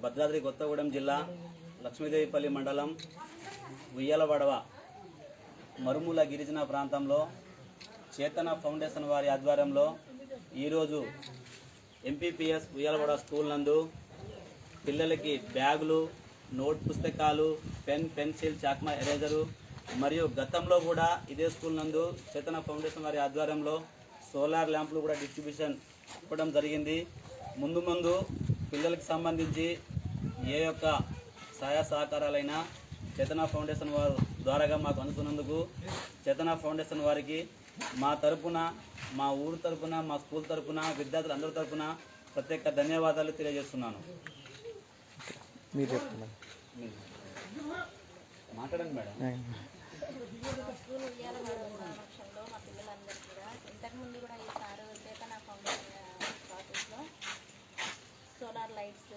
భద్రాద్రి కొత్తగూడెం జిల్లా లక్ష్మీదేవిపల్లి మండలం ఉయ్యాలవడవ మరుమూల గిరిజన ప్రాంతంలో చేతన ఫౌండేషన్ వారి ఆధ్వర్యంలో ఈరోజు ఎంపీపీఎస్ ఉయ్యాలవాడ స్కూల్ నందు పిల్లలకి బ్యాగులు నోట్ పుస్తకాలు పెన్ పెన్సిల్ చాక్మా ఎరేజరు మరియు గతంలో కూడా ఇదే స్కూల్ నందు చేతన ఫౌండేషన్ వారి ఆధ్వర్యంలో సోలార్ ల్యాంపులు కూడా డిస్ట్రిబ్యూషన్ ఇవ్వడం జరిగింది. ముందు ముందు పిల్లలకు సంబంధించి ఏ యొక్క సహాయ సహకారాలైనా చేతన ఫౌండేషన్ వారు ద్వారాగా మాకు అందుతున్నందుకు చేతన ఫౌండేషన్ వారికి మా తరపున మా ఊరు తరపున మా స్కూల్ తరపున విద్యార్థులందరి తరపున ప్రత్యేక ధన్యవాదాలు తెలియజేస్తున్నాను. మాట్లాడండి మేడం. స్కూల్ ఉయ్యాల సమక్షంలో మా పిల్లలందరూ కూడా ఇంతకుముందు కూడా ఈ సారు చేతన ఫౌండేషన్ ప్రాసెస్లో సోలార్ లైట్స్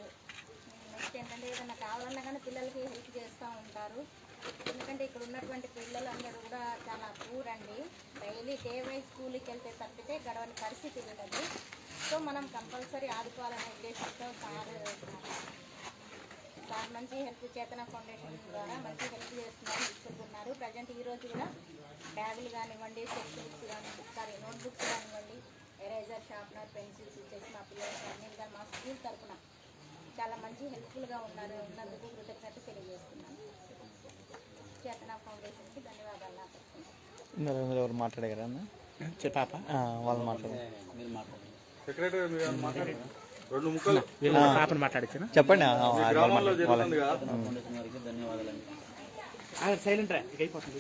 నెక్స్ట్ ఏంటంటే ఏదైనా కావాలన్నా కానీ పిల్లలకి హెల్ప్ చేస్తూ ఉంటారు. ఎందుకంటే ఇక్కడ ఉన్నటువంటి పిల్లలందరూ కూడా చాలా పూర్ అండి. డైలీ డే వైజ్ స్కూల్కి వెళ్తే తప్పితే గడవని పరిస్థితి ఉంటుంది సో మనం కంపల్సరీ ఆదుకోవాలనే ఉద్దేశంతో సార్ సార్ మంచి హెల్ప్ చేతన ఫౌండేషన్ ద్వారా మంచి హెల్ప్ చేస్తున్నారు ఇస్తున్నారు ప్రజెంట్ ఈ రోజు కూడా బ్యాగులు కానివ్వండి టెక్స్ట్ బుక్స్ కానీ సారీ నోట్ బుక్స్ కానివ్వండి ఎరేజర్ షార్ప్నర్ పెన్సిల్స్ ఇచ్చేసి మా పిల్లలకి అన్ని మా స్కూల్ తరఫున చాలా మంచి హెల్ప్ఫుల్గా ఉన్నారు ఉన్నందుకు కృతజ్ఞత తెలియజేస్తున్నాను. చేతన ఫౌండేషన్కి ధన్యవాదాలు నా తరఫున ఇందులో ఇందులో ఎవరు చెప్పాప ఆ, వాళ్ళు మాట్లాడారు. మీరు మాట్లాడండి. సెక్రటరీ మీరు ఏమన్నా మాట్లాడండి. రెండు ముక్కలు. వీళ్ళ పాపను మాట్లాడించిన చెప్పండి సైలెంట్ అయిపోతుంది.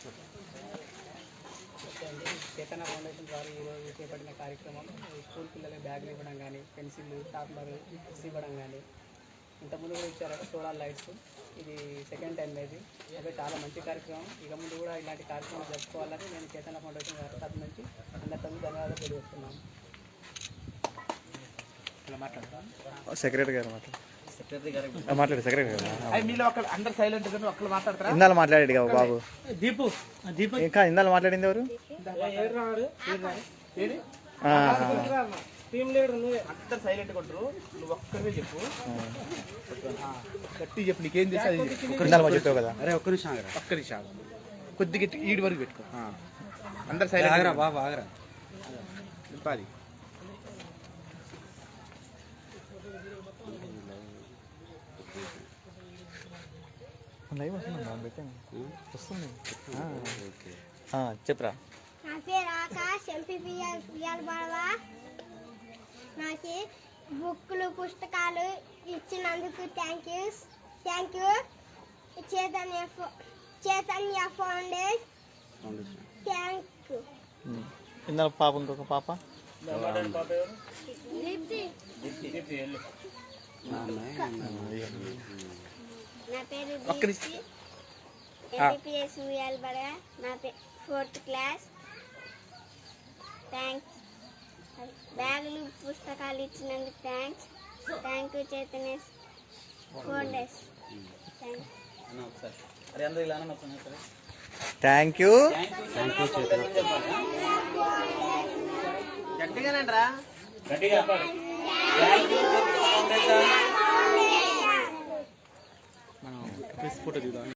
చేతన ఫౌండేషన్ ద్వారా ఈరోజు చేపట్టిన కార్యక్రమం స్కూల్ పిల్లలకి బ్యాగులు ఇవ్వడం కానీ పెన్సిల్ టాప్లర్ బుక్స్ ఇవ్వడం కానీ ఇంతకుముందు కూడా ఇచ్చారు సోలార్ లైట్స్ ఇది సెకండ్ టైం ఇది అదే చాలా మంచి కార్యక్రమం ఇక ముందు కూడా ఇలాంటి కార్యక్రమాలు జరుపుకోవాలని నేను చేతన ఫౌండేషన్ గారి తరఫు నుంచి అందరితో ధన్యవాదాలు తెలియజేస్తున్నాను సెక్రటరీ గారు మాట్లాడు సెక్రటరీ గారికి ఆ, మాట్లాడు సెక్రటరీ గారు మీలో అందరు సైలెంట్గా ఒకళ్ళు మాట్లాడతారా ఇందాలు మాట్లాడాడు కదా బాబు దీపు దీపు ఇంకా ఇందాలు మాట్లాడింది ఎవరు ఏది ఆ, టీమ్ లీడర్ నువ్వే. అందరు సైలెంట్ కొట్టరు. నువ్వు ఒక్కరివే చెప్పు. గట్టి చెప్పు నీకేం అది? మా చెప్పావు కదా? అరే ఒక్క నిమిషం ఆగరా. ఒక్క నిమిషం ఆగు. కొద్దిగా ఇటు- ఈడి వరకు పెట్టుకో. అందరు సైలెంట్ ఆగరా బాబా ఆగరా. నింపాలి. లైవ్ వస్తుంది పెట్టాను వస్తుంది. ఆ, చెప్పురా? నా పేరు ఆకాష్ ఎంపీపీఎల్ పిఎల్ బడవ నాకు బుక్కులు పుస్తకాలు ఇచ్చినందుకు thank you thank you Chaitanya Chaitanya foundation. Thank you. ఇందాల పాప ఇంకొక పాప? నా పేరు పిఎల్ బడవ నా పే ఫోర్త్ క్లాస్ థ్యాంక్స్ బ్యాగులు పుస్తకాలు ఇచ్చినందుకు థ్యాంక్స్ థ్యాంక్ యూ చైతన్య ఒకసారి. సరే థ్యాంక్ యూ థ్యాంక్ యూ గట్టిగానండి రా గట్టిగా చెప్పాలి. థ్యాంక్ యూ ఫౌండేషన్ మనం ఫోటో దిగుదాం.